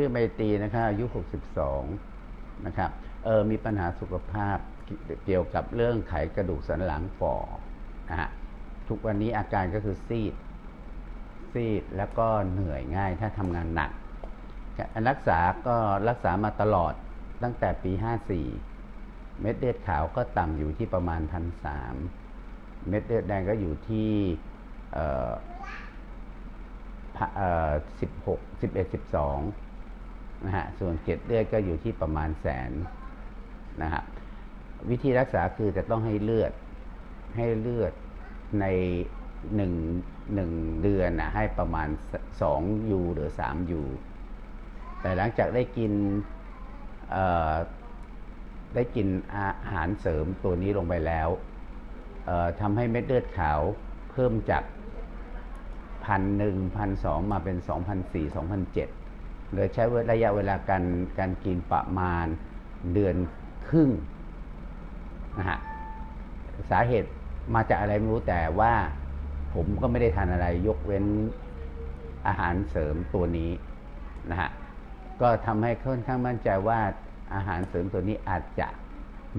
ชื่อไมตรีนะครับอายุ 62 นะครับเออมีปัญหาสุขภาพเกี่ยวกับเรื่องไขกระดูกสันหลังฝ่อนะฮะทุกวันนี้อาการก็คือซีด ซีดแล้วก็เหนื่อยง่ายถ้าทำงานหนัก รักษาก็รักษามาตลอดตั้งแต่ปี 54 เม็ดเลือดขาวก็ต่ำอยู่ที่ประมาณพันสามเม็ดเลือดแดงก็อยู่ที่สิบหกสิบเอ็ดสิบสอง นะฮะส่วนเกล็ดเลือดก็อยู่ที่ประมาณแสนนะฮะวิธีรักษาคือจะต้องให้เลือดให้เลือดในหนึ่งหนึ่งเดือนนะให้ประมาณสองยูหรือสามยูแต่หลังจากได้กินได้กินอาหารเสริมตัวนี้ลงไปแล้วทำให้เม็ดเลือดขาวเพิ่มจากพันหนึ่งพันสองมาเป็นสองพันสี่สองพันเจ็ด เลยใช้ระยะเวลาการการกินประมาณเดือนครึ่งนะฮะสาเหตุมาจากอะไรไม่รู้แต่ว่าผมก็ไม่ได้ทานอะไรยกเว้นอาหารเสริมตัวนี้นะฮะก็ทำให้ค่อนข้างมั่นใจว่าอาหารเสริมตัวนี้อาจจะ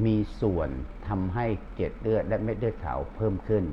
มีส่วนทำให้เกล็ดเลือดและเม็ดเลือดขาวเพิ่มขึ้น